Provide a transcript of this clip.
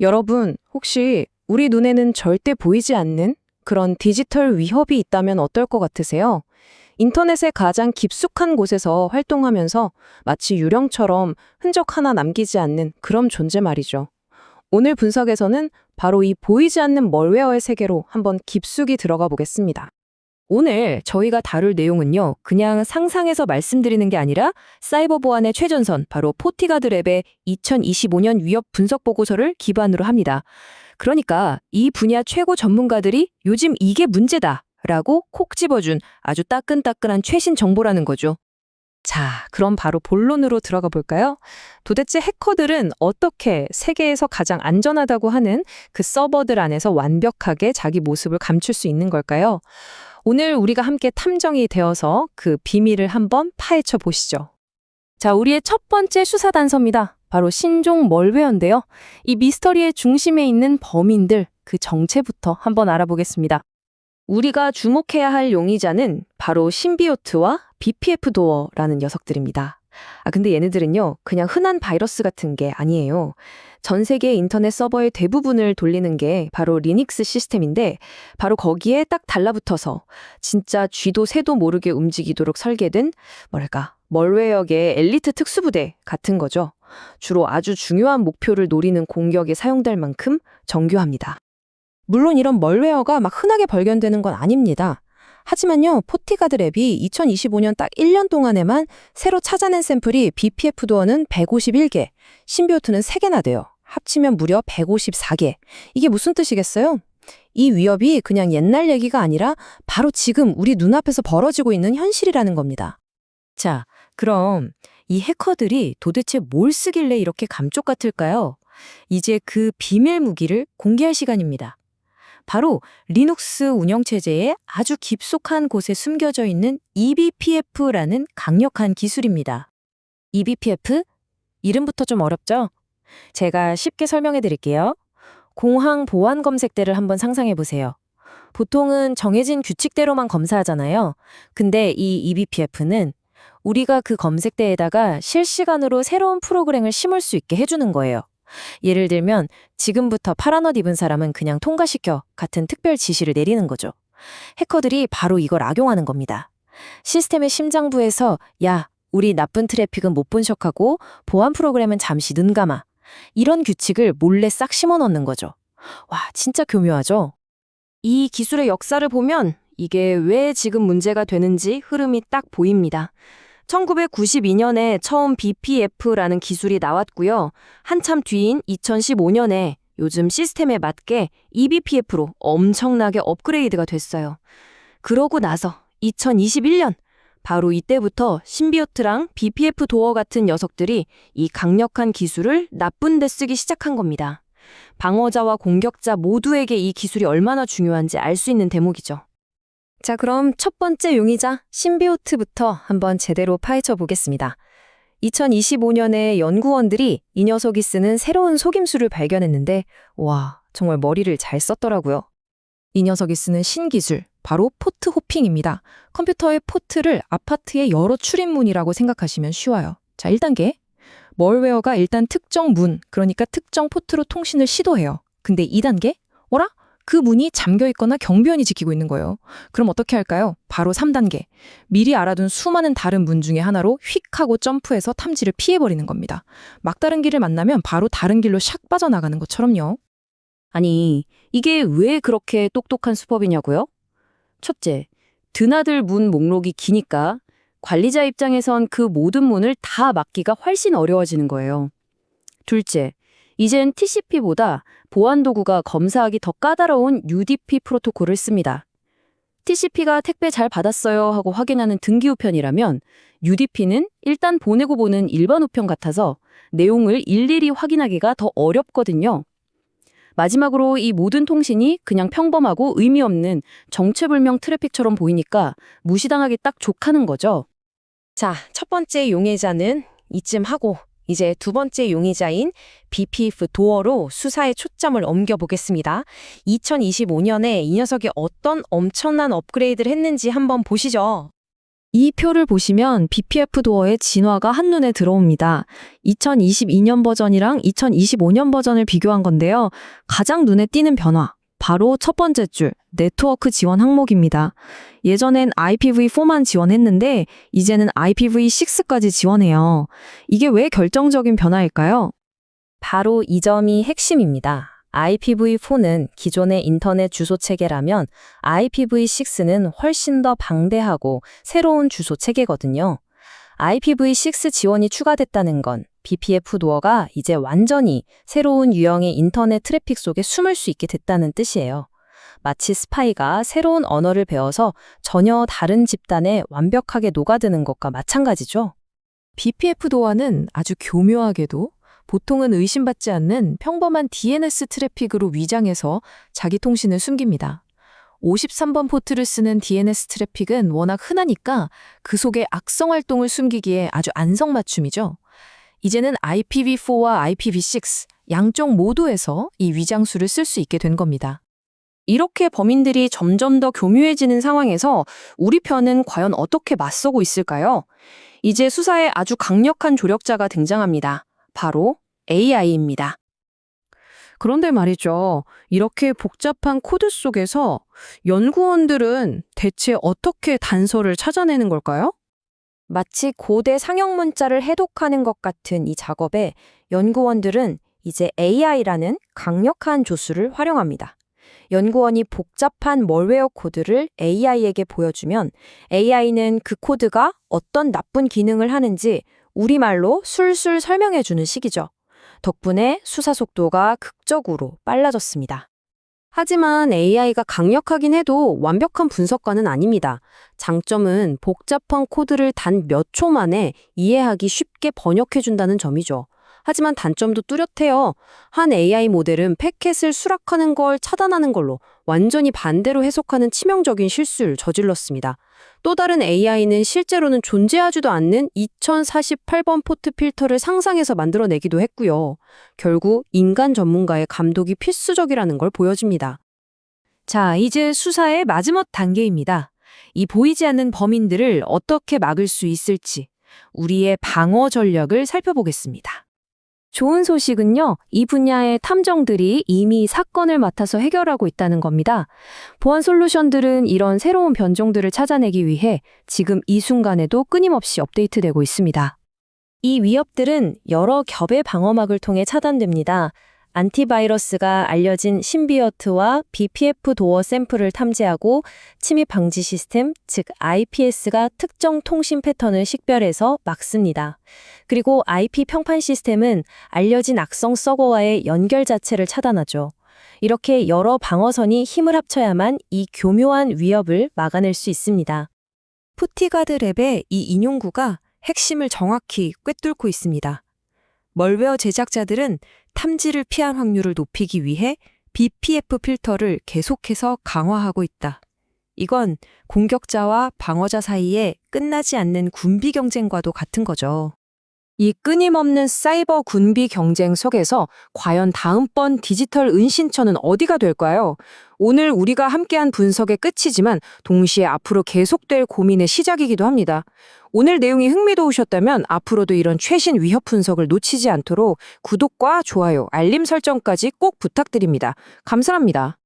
여러분, 혹시 우리 눈에는 절대 보이지 않는 그런 디지털 위협이 있다면 어떨 것 같으세요? 인터넷의 가장 깊숙한 곳에서 활동하면서 마치 유령처럼 흔적 하나 남기지 않는 그런 존재 말이죠. 오늘 분석에서는 바로 이 보이지 않는 멀웨어의 세계로 한번 깊숙이 들어가 보겠습니다. 오늘 저희가 다룰 내용은요, 그냥 상상해서 말씀드리는 게 아니라 사이버 보안의 최전선, 바로 포티가드 랩의 2025년 위협 분석 보고서를 기반으로 합니다. 그러니까 이 분야 최고 전문가들이 요즘 이게 문제다 라고 콕 집어준 아주 따끈따끈한 최신 정보라는 거죠. 자, 그럼 바로 본론으로 들어가 볼까요? 도대체 해커들은 어떻게 세계에서 가장 안전하다고 하는 그 서버들 안에서 완벽하게 자기 모습을 감출 수 있는 걸까요? 오늘 우리가 함께 탐정이 되어서 그 비밀을 한번 파헤쳐 보시죠. 자, 우리의 첫 번째 수사 단서입니다. 바로 신종 멀웨어인데요. 이 미스터리의 중심에 있는 범인들, 그 정체부터 한번 알아보겠습니다. 우리가 주목해야 할 용의자는 바로 신비오트와 BPF 도어라는 녀석들입니다. 아, 근데 얘네들은요, 그냥 흔한 바이러스 같은 게 아니에요. 전 세계 인터넷 서버의 대부분을 돌리는 게 바로 리닉스 시스템인데, 바로 거기에 딱 달라붙어서 진짜 쥐도 새도 모르게 움직이도록 설계된, 뭐랄까, 멀웨어계 엘리트 특수부대 같은 거죠. 주로 아주 중요한 목표를 노리는 공격에 사용될 만큼 정교합니다. 물론 이런 멀웨어가 막 흔하게 발견되는 건 아닙니다. 하지만요, 포티가드 랩이 2025년 딱 1년 동안에만 새로 찾아낸 샘플이 BPF 도어는 151개, 신비오트는 3개나 돼요. 합치면 무려 154개. 이게 무슨 뜻이겠어요? 이 위협이 그냥 옛날 얘기가 아니라 바로 지금 우리 눈앞에서 벌어지고 있는 현실이라는 겁니다. 자, 그럼 이 해커들이 도대체 뭘 쓰길래 이렇게 감쪽 같을까요? 이제 그 비밀 무기를 공개할 시간입니다. 바로 리눅스 운영체제의 아주 깊숙한 곳에 숨겨져 있는 eBPF라는 강력한 기술입니다. eBPF? 이름부터 좀 어렵죠? 제가 쉽게 설명해 드릴게요. 공항 보안 검색대를 한번 상상해 보세요. 보통은 정해진 규칙대로만 검사하잖아요. 근데 이 eBPF는 우리가 그 검색대에다가 실시간으로 새로운 프로그램을 심을 수 있게 해주는 거예요. 예를 들면 지금부터 파란 옷 입은 사람은 그냥 통과시켜 같은 특별 지시를 내리는 거죠. 해커들이 바로 이걸 악용하는 겁니다. 시스템의 심장부에서 야, 우리 나쁜 트래픽은 못 본 척하고 보안 프로그램은 잠시 눈 감아. 이런 규칙을 몰래 싹 심어 넣는 거죠. 와, 진짜 교묘하죠? 이 기술의 역사를 보면 이게 왜 지금 문제가 되는지 흐름이 딱 보입니다. 1992년에 처음 BPF라는 기술이 나왔고요. 한참 뒤인 2015년에 요즘 시스템에 맞게 eBPF로 엄청나게 업그레이드가 됐어요. 그러고 나서 2021년 바로 이때부터 신비오트랑 BPF 도어 같은 녀석들이 이 강력한 기술을 나쁜 데 쓰기 시작한 겁니다. 방어자와 공격자 모두에게 이 기술이 얼마나 중요한지 알 수 있는 대목이죠. 자, 그럼 첫 번째 용의자 신비오트부터 한번 제대로 파헤쳐 보겠습니다. 2025년에 연구원들이 이 녀석이 쓰는 새로운 속임수를 발견했는데 와, 정말 머리를 잘 썼더라고요. 이 녀석이 쓰는 신기술, 바로 포트 호핑입니다. 컴퓨터의 포트를 아파트의 여러 출입문이라고 생각하시면 쉬워요. 자, 1단계. 멀웨어가 일단 특정 문, 그러니까 특정 포트로 통신을 시도해요. 근데 2단계? 어라? 그 문이 잠겨 있거나 경비원이 지키고 있는 거예요. 그럼 어떻게 할까요? 바로 3단계. 미리 알아둔 수많은 다른 문 중에 하나로 휙 하고 점프해서 탐지를 피해버리는 겁니다. 막다른 길을 만나면 바로 다른 길로 샥 빠져나가는 것처럼요. 아니, 이게 왜 그렇게 똑똑한 수법이냐고요? 첫째, 드나들 문 목록이 기니까 관리자 입장에선 그 모든 문을 다 막기가 훨씬 어려워지는 거예요. 둘째, 이젠 TCP보다 보안 도구가 검사하기 더 까다로운 UDP 프로토콜을 씁니다. TCP가 택배 잘 받았어요 하고 확인하는 등기 우편이라면 UDP는 일단 보내고 보는 일반 우편 같아서 내용을 일일이 확인하기가 더 어렵거든요. 마지막으로 이 모든 통신이 그냥 평범하고 의미 없는 정체불명 트래픽처럼 보이니까 무시당하기 딱 좋다는 거죠. 자, 첫 번째 용의자는 이쯤 하고 이제 두 번째 용의자인 BPF 도어로 수사의 초점을 옮겨보겠습니다. 2025년에 이 녀석이 어떤 엄청난 업그레이드를 했는지 한번 보시죠. 이 표를 보시면 BPF 도어의 진화가 한눈에 들어옵니다. 2022년 버전이랑 2025년 버전을 비교한 건데요. 가장 눈에 띄는 변화, 바로 첫 번째 줄, 네트워크 지원 항목입니다. 예전엔 IPv4만 지원했는데 이제는 IPv6까지 지원해요. 이게 왜 결정적인 변화일까요? 바로 이 점이 핵심입니다. IPv4는 기존의 인터넷 주소 체계라면 IPv6는 훨씬 더 방대하고 새로운 주소 체계거든요. IPv6 지원이 추가됐다는 건 BPF 도어가 이제 완전히 새로운 유형의 인터넷 트래픽 속에 숨을 수 있게 됐다는 뜻이에요. 마치 스파이가 새로운 언어를 배워서 전혀 다른 집단에 완벽하게 녹아드는 것과 마찬가지죠. BPF 도어는 아주 교묘하게도 보통은 의심받지 않는 평범한 DNS 트래픽으로 위장해서 자기 통신을 숨깁니다. 53번 포트를 쓰는 DNS 트래픽은 워낙 흔하니까 그 속에 악성 활동을 숨기기에 아주 안성맞춤이죠. 이제는 IPv4와 IPv6 양쪽 모두에서 이 위장수를 쓸 수 있게 된 겁니다. 이렇게 범인들이 점점 더 교묘해지는 상황에서 우리 편은 과연 어떻게 맞서고 있을까요? 이제 수사에 아주 강력한 조력자가 등장합니다. 바로 AI입니다. 그런데 말이죠. 이렇게 복잡한 코드 속에서 연구원들은 대체 어떻게 단서를 찾아내는 걸까요? 마치 고대 상형 문자를 해독하는 것 같은 이 작업에 연구원들은 이제 AI라는 강력한 조수를 활용합니다. 연구원이 복잡한 멀웨어 코드를 AI에게 보여주면 AI는 그 코드가 어떤 나쁜 기능을 하는지 우리말로 술술 설명해 주는 시기죠. 덕분에 수사 속도가 극적으로 빨라졌습니다. 하지만 AI가 강력하긴 해도 완벽한 분석가는 아닙니다. 장점은 복잡한 코드를 단 몇 초 만에 이해하기 쉽게 번역해준다는 점이죠. 하지만 단점도 뚜렷해요. 한 AI 모델은 패켓을 수락하는 걸 차단하는 걸로 완전히 반대로 해석하는 치명적인 실수를 저질렀습니다. 또 다른 AI는 실제로는 존재하지도 않는 2048번 포트 필터를 상상해서 만들어내기도 했고요. 결국 인간 전문가의 감독이 필수적이라는 걸 보여줍니다. 자, 이제 수사의 마지막 단계입니다. 이 보이지 않는 범인들을 어떻게 막을 수 있을지 우리의 방어 전략을 살펴보겠습니다. 좋은 소식은요, 이 분야의 탐정들이 이미 사건을 맡아서 해결하고 있다는 겁니다. 보안 솔루션들은 이런 새로운 변종들을 찾아내기 위해 지금 이 순간에도 끊임없이 업데이트되고 있습니다. 이 위협들은 여러 겹의 방어막을 통해 차단됩니다. 안티바이러스가 알려진 신비어트와 BPF 도어 샘플을 탐지하고 침입 방지 시스템, 즉 IPS가 특정 통신 패턴을 식별해서 막습니다. 그리고 IP 평판 시스템은 알려진 악성 서버와의 연결 자체를 차단하죠. 이렇게 여러 방어선이 힘을 합쳐야만 이 교묘한 위협을 막아낼 수 있습니다. 푸티가드 랩의 이 인용구가 핵심을 정확히 꿰뚫고 있습니다. 멀웨어 제작자들은 탐지를 피할 확률을 높이기 위해 BPF 필터를 계속해서 강화하고 있다. 이건 공격자와 방어자 사이에 끝나지 않는 군비 경쟁과도 같은 거죠. 이 끊임없는 사이버 군비 경쟁 속에서 과연 다음번 디지털 은신처는 어디가 될까요? 오늘 우리가 함께한 분석의 끝이지만 동시에 앞으로 계속될 고민의 시작이기도 합니다. 오늘 내용이 흥미로우셨다면 앞으로도 이런 최신 위협 분석을 놓치지 않도록 구독과 좋아요, 알림 설정까지 꼭 부탁드립니다. 감사합니다.